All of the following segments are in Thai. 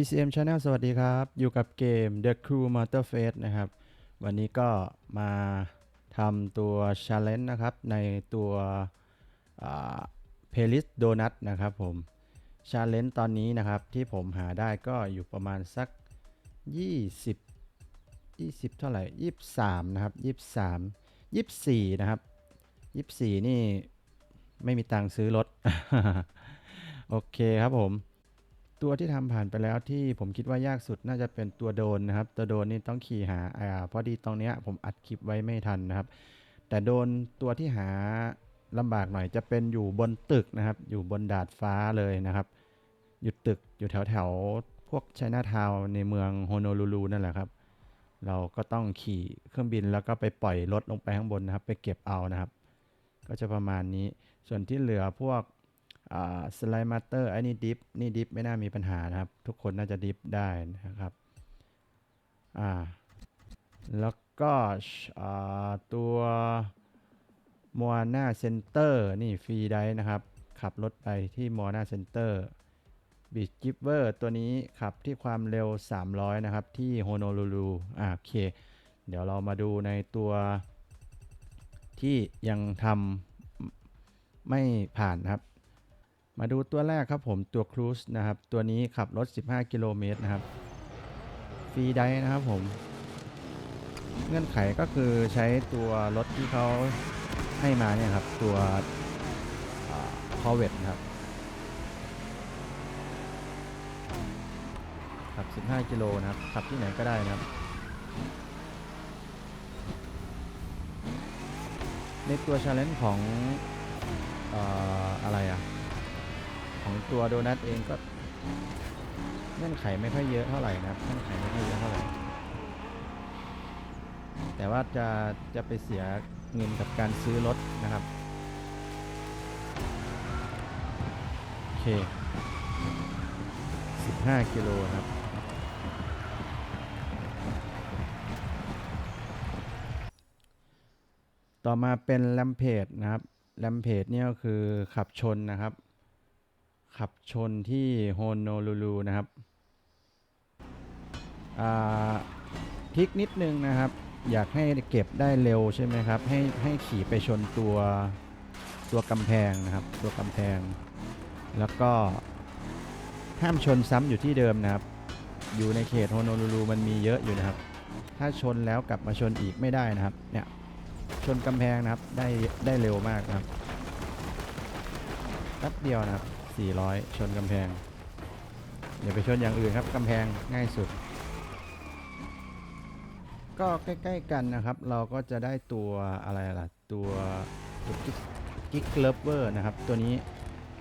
BCM Channel สวัสดีครับ อยู่กับเกม The Crew Motor Face นะครับ วันนี้ก็มาทำตัว Challenge นะครับ ในตัว Playlist Donut นะครับผม Challenge ตอนนี้นะครับที่ผมหาได้ก็อยู่ประมาณสัก 20 20 เท่าไหร่ 23 นะครับ 23 24 นะครับ 24 นี่ไม่มีตังค์ซื้อรถ โอเคครับผม ตัวที่ทำผ่านไปแล้วที่ผมคิดว่ายากสุดน่าจะเป็นตัวโดนนะครับ ตัวโดนนี่ต้องขี่หาอ่าพอดีตรงเนี้ยผมอัดคลิปไว้ไม่ทันนะครับ แต่โดนตัวที่หาลำบากหน่อยจะเป็นอยู่บนตึกนะครับ อยู่บนดาดฟ้าเลยนะครับ อยู่ตึกอยู่แถวแถวๆพวกไชน่าทาวน์ในเมืองโฮโนลูลูนั่นแหละครับ เราก็ต้องขี่เครื่องบินแล้วก็ไปปล่อยรถลงไปข้างบนนะครับ ไปเก็บเอานะครับ ก็จะประมาณนี้ส่วนที่เหลือพวก สไลด์มาเตอร์ไอ้นี่ดิฟนี่ดิฟไม่น่ามีปัญหานะครับ ทุกคนน่าจะดิฟได้นะครับอ่าแล้วก็ตัวมัวนาเซ็นเตอร์นี่ฟรีได้นะครับ ขับรถไปที่มัวนาเซ็นเตอร์บีชกิฟเวอร์ตัวนี้ขับที่ความเร็ว 300 นะครับ ที่โฮโนลูลูอ่าโอเค เดี๋ยวเรามาดูในตัวที่ยังทำไม่ผ่านนะครับ มาดูตัวแรกครับผมตัวครูซนะครับ ตัวนี้ขับรถ 15 กิโลเมตรนะครับ ฟรีไดฟ์นะครับผม เงื่อนไขก็คือใช้ตัวรถที่เขาให้มาเนี่ยครับ ตัวคอเวตครับขับ 15 กิโลนะครับ ขับที่ไหนก็ได้นะครับ ในตัวชาเลนจ์ของอออะไรอะ ของตัวโดนัทเองก็เงื่อนไขไม่ค่อยเยอะเท่าไหร่นะครับเงื่อนไขไม่ค่อยเยอะเท่าไหร่แต่ว่าจะจะไปเสียเงินกับการซื้อรถนะครับโอเค15กิโลครับต่อมาเป็นแลมเพจนะครับแลมเพจเนี่ยก็คือขับชนนะครับ ขับชนที่โฮโนลูลูนะครับอ่าทริกนิดนึงนะครับ อยากให้เก็บได้เร็วใช่ไหมครับ ให้ให้ขี่ไปชนตัวตัวกำแพงนะครับ ตัวกำแพง แล้วก็ห้ามชนซ้ำอยู่ที่เดิมนะครับ อยู่ในเขตโฮโนลูลูมันมีเยอะอยู่นะครับ ถ้าชนแล้วกลับมาชนอีกไม่ได้นะครับ เนี่ย ชนกำแพงนะครับ ได้ได้เร็วมากนะครับแป๊บเดียวนะครับ 400 ชนกำแพง อย่าไปชนอย่างอื่นครับกำแพงง่ายสุด ก็ใกล้ๆกันนะครับ เราก็จะได้ตัวอะไรล่ะ ตัวกิ๊กเลเวอร์นะครับ ตัวนี้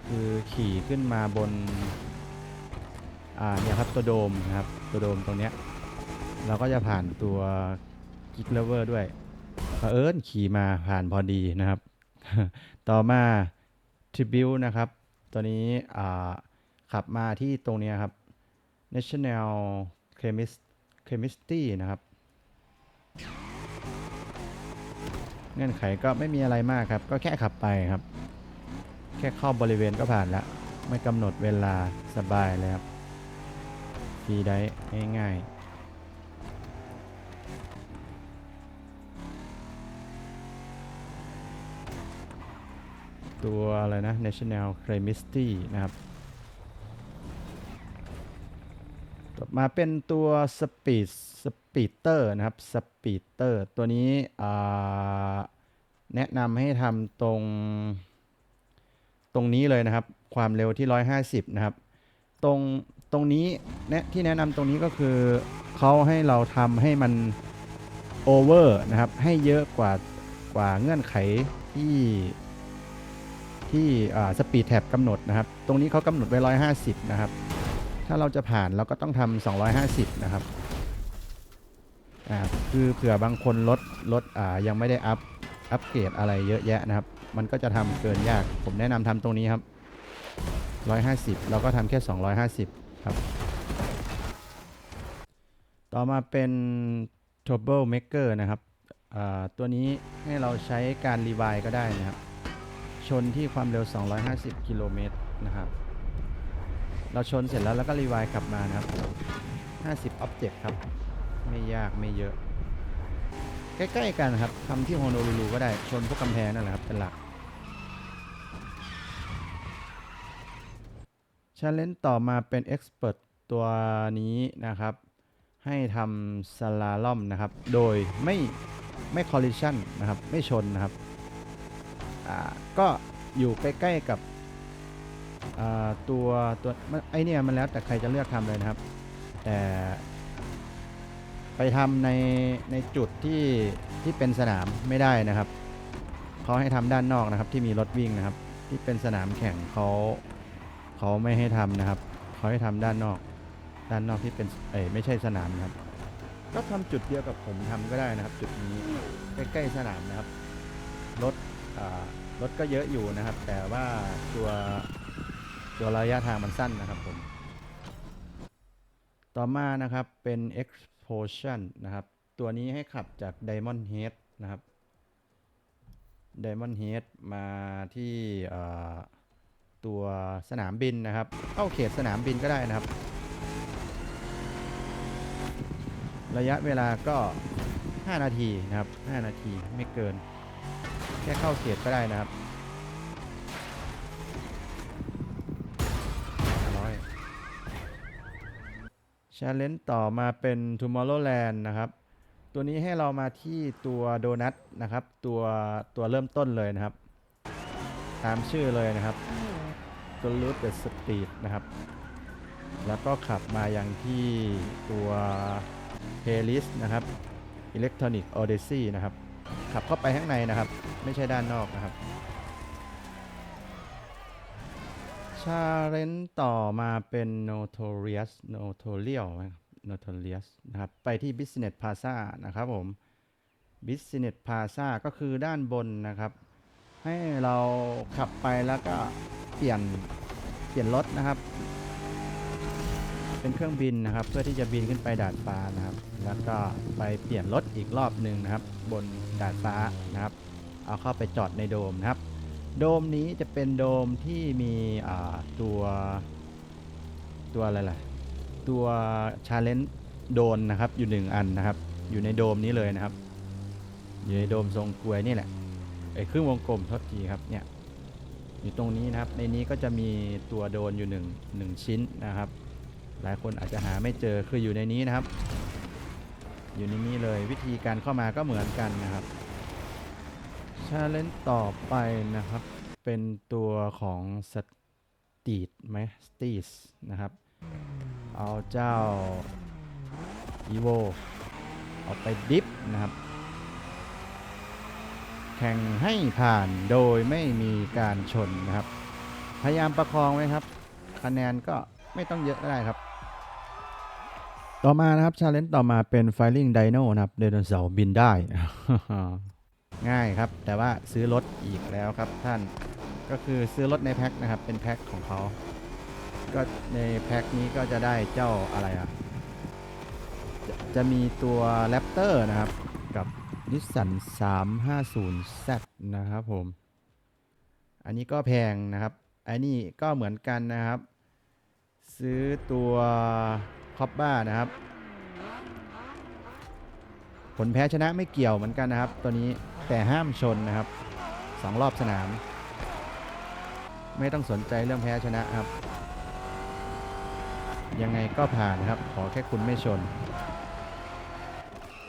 คือขี่ขึ้นมาบนอ่าเนี่ยครับตัวโดมนะครับตัวโดมตรงเนี้ยเราก็จะผ่านตัวกิ๊กเลเวอร์ด้วยเผอิญขี่มาผ่านพอดีนะครับ ต่อมาทริบิวนะครับ ตัวนี้ขับมาที่ตรงนี้ครับ National Chemist Chemistry นะครับ เงื่อนไขก็ไม่มีอะไรมากครับ ก็แค่ขับไปครับ แค่เข้าบริเวณก็ผ่านแล้ว ไม่กำหนดเวลาสบายเลยครับฟรีได้ง่ายๆ ตัวอะไรนะ National Chemistry นะครับ ต่อมาเป็นตัว Speed Speeder นะครับ Speeder ตัวนี้แนะนำให้ทำตรง ตรงนี้เลยนะครับ ความเร็วที่ 150 นะครับ ตรงตรงนี้แนะที่แนะนำตรงนี้ก็คือเขาให้เราทำให้มันโอเวอร์นะครับ ให้เยอะกว่ากว่าเงื่อนไขที่ ที่สปีดแท็บกำหนดนะครับ ตรงนี้เขากำหนดไว้ 150 นะครับ ถ้าเราจะผ่านเราก็ต้องทำ250 นะครับอ่าคือเผื่อบางคนลดลดอ่ายังไม่ได้อัพอัปเกรดอะไรเยอะแยะนะครับ มันก็จะทำเกินยาก ผมแนะนำทำตรงนี้ครับ 150 เราก็ทำแค่ 250 ครับ ต่อมาเป็น Trouble Maker นะครับตัวนี้ให้เราใช้การรีไวล์ก็ได้นะครับ ชนที่ความเร็ว 250 กิโลเมตรนะครับ เราชนเสร็จแล้วแล้วก็รีไวล์กลับมานะครับ 50 object ครับ ไม่ยากไม่เยอะ ใกล้ๆกันครับทำที่โฮโนลูลูก็ได้ชนพวกกำแพงนั่นแหละครับเป็นหลักชาเลนจ์ต่อมาเป็น Expert ตัวนี้นะครับ ให้ทำสลาล่อมนะครับ โดยไม่ไม่ collision นะครับ ไม่ชนนะครับ ก็อยู่ใกล้ๆกับตัวตัวไอเนี่ยมันแล้วแต่ใครจะเลือกทำเลยนะครับ แต่ไปทำในในจุดที่ที่เป็นสนามไม่ได้นะครับเขาให้ทำด้านนอกนะครับที่มีรถวิ่งนะครับ ที่เป็นสนามแข่งเขาเขาไม่ให้ทำนะครับเขาให้ทำด้านนอก ด้านนอกที่เป็นเอ้ไม่ใช่สนามนะครับ ก็ทำจุดเดียวกับผมทำก็ได้นะครับ จุดนี้ใกล้ๆสนามนะครับรถ รถก็เยอะอยู่นะครับ แต่ว่าตัวตัวระยะทางมันสั้นนะครับผม ต่อมานะครับเป็น explosion นะครับ ตัวนี้ให้ขับจาก diamond head นะครับ diamond head มาที่ตัวสนามบินนะครับ เข้าเขตสนามบินก็ได้นะครับ ระยะเวลาก็ 5 นาทีนะครับ 5 นาทีไม่เกิน ค่เข้าเขตก็ได้นะครับชาเลนจ์ต่อมาเป็น Tomorrowland นะครับ ตัวนี้ให้เรามาที่ตัวโดนัทนะครับ ตัวตัวเริ่มต้นเลยนะครับ ตามชื่อเลยนะครับ ตัวรูทเดอะสปีดนะครับ แล้วก็ขับมายังที่ตัว playlist นะครับ Electronic Odyssey นะครับ ขับเข้าไปข้างในนะครับ ไม่ใช่ด้านนอกนะครับชาเลนต่อมาเป็น Notorious Notorious นะครับ Notorious นะครับ ไปที่ Business Plaza นะครับผม Business Plaza ก็คือด้านบนนะครับ ให้เราขับไปแล้วก็เปลี่ยนเปลี่ยนรถนะครับ เป็นเครื่องบินนะครับ เพื่อที่จะบินขึ้นไปดาดฟ้านะครับ แล้วก็ไปเปลี่ยนรถอีกรอบหนึ่งนะครับ บนดาดฟ้านะครับ เอาเข้าไปจอดในโดมนะครับ โดมนี้จะเป็นโดมที่มีตัวตัวอะไรล่ะตัวชาเลนจ์โดนนะครับอยู่หนึ่งอันนะครับ อยู่ในโดมนี้เลยนะครับ อยู่ในโดมทรงกลวยนี่แหละไอ้ครึ่งวงกลมทษทีครับเนี่ยอยู่ตรงนี้นะครับในนี้ก็จะมีตัวโดนอยู่หนึ่งหนึ่งชิ้นนะครับ หลายคนอาจจะหาไม่เจอคืออยู่ในนี้นะครับ อยู่ในนี้เลยวิธีการเข้ามาก็เหมือนกันนะครับชาเลนต่อไปนะครับ เป็นตัวของสตีดไหมสตีสนะครับ เอาเจ้าอีโวเอาไปดิฟนะครับ แข่งให้ผ่านโดยไม่มีการชนนะครับ พยายามประคองไว้ครับ คะแนนก็ไม่ต้องเยอะก็ได้ครับ ต่อมานะครับชาเลนจ์ต่อมาเป็น Firing Dino นะครับไดโนเสาร์บินได้ ง่ายครับ แต่ว่าซื้อรถอีกแล้วครับท่านก็คือซื้อรถในแพ็คนะครับ เป็นแพ็คของเขา ก็ในแพ็คนี้ก็จะได้เจ้าอะไรอะจะจะมีตัวแรปเตอร์นะครับ กับนิสสัน 350Z นะครับผม อันนี้ก็แพงนะครับ อันนี้ก็เหมือนกันนะครับ ซื้อตัว คอปบ้านะครับ ผลแพ้ชนะไม่เกี่ยวเหมือนกันนะครับ ตัวนี้แต่ห้ามชนนะครับสองรอบสนาม ไม่ต้องสนใจเรื่องแพ้ชนะครับ ยังไงก็ผ่านนะครับ ขอแค่คุณไม่ชน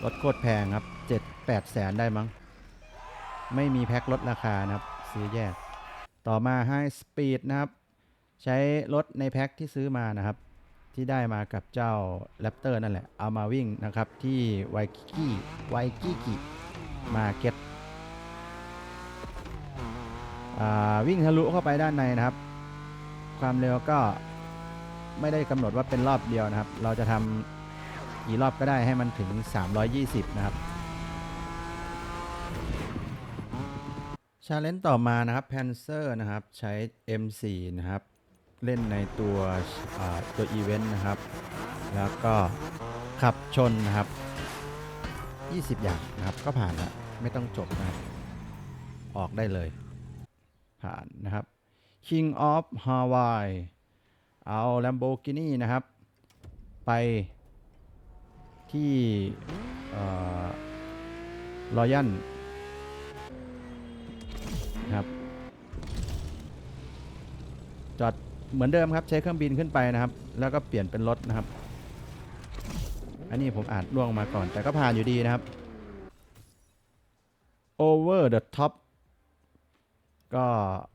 รถโคตรแพงครับ 7 8 แสนได้มั้ง ไม่มีแพ็คลดราคานะครับ ซื้อแยก ต่อมา High Speed นะครับ ใช้รถในแพ็คที่ซื้อมานะครับ ที่ได้มากับเจ้าแรปเตอร์นั่นแหละ เอามาวิ่งนะครับที่ไวกี้ไวกี้กิมาเก็ตวิ่งทะลุเข้าไปด้านในนะครับ ความเร็วก็ไม่ได้กำหนดว่าเป็นรอบเดียวนะครับ เราจะทำกี่รอบก็ได้ให้มันถึง 320 นะครับชาเลนจ์ต่อมานะครับ Panzer นะครับ ใช้ M4 นะครับ เล่นในตัวตัวอีเวนต์นะครับ แล้วก็ขับชนนะครับ 20 อย่างนะครับ ก็ผ่านแล้วไม่ต้องจบนะออกได้เลย ผ่านนะครับ King of Hawaii เอา Lamborghini นะครับ ไปที่รอยันนะครับ จอด เหมือนเดิมครับใช้เครื่องบินขึ้นไปนะครับ แล้วก็เปลี่ยนเป็นรถนะครับ อันนี้ผมอาจล่วงมาก่อน แต่ก็ผ่านอยู่ดีนะครับ over the top ก็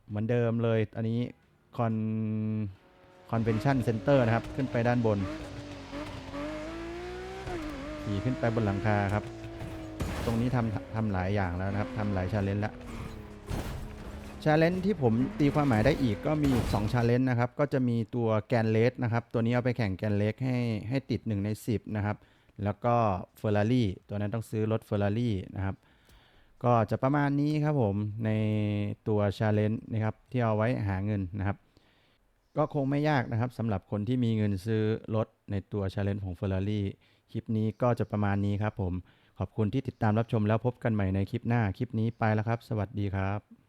เหมือนเดิมเลย อันนี้ con convention center นะครับ ขึ้นไปด้านบนขี่ขึ้นไปบนหลังคาครับ ตรงนี้ทำทำหลายอย่างแล้วนะครับทำหลายชาเลนจ์แล้ว ชาเลนจ์ที่ผมตีความหมายได้อีกก็มี2ชาเลนจ์นะครับ ก็จะมีตัวแกนเลสนะครับ ตัวนี้เอาไปแข่งแกนเล็กให้ให้ติด 1 ใน 10 นะครับ แล้วก็เฟอร์รารี่ตัวนั้นต้องซื้อรถเฟอร์รารี่นะครับ ก็จะประมาณนี้ครับผมในตัวชาเลนจ์นะครับที่เอาไว้หาเงินนะครับ ก็คงไม่ยากนะครับสำหรับคนที่มีเงินซื้อรถในตัวชาเลนจ์ของ Ferrari คลิปนี้ก็จะประมาณนี้ครับผมขอบคุณที่ติดตามรับชมแล้วพบกันใหม่ในคลิปหน้าคลิปนี้ไปแล้วครับ สวัสดีครับ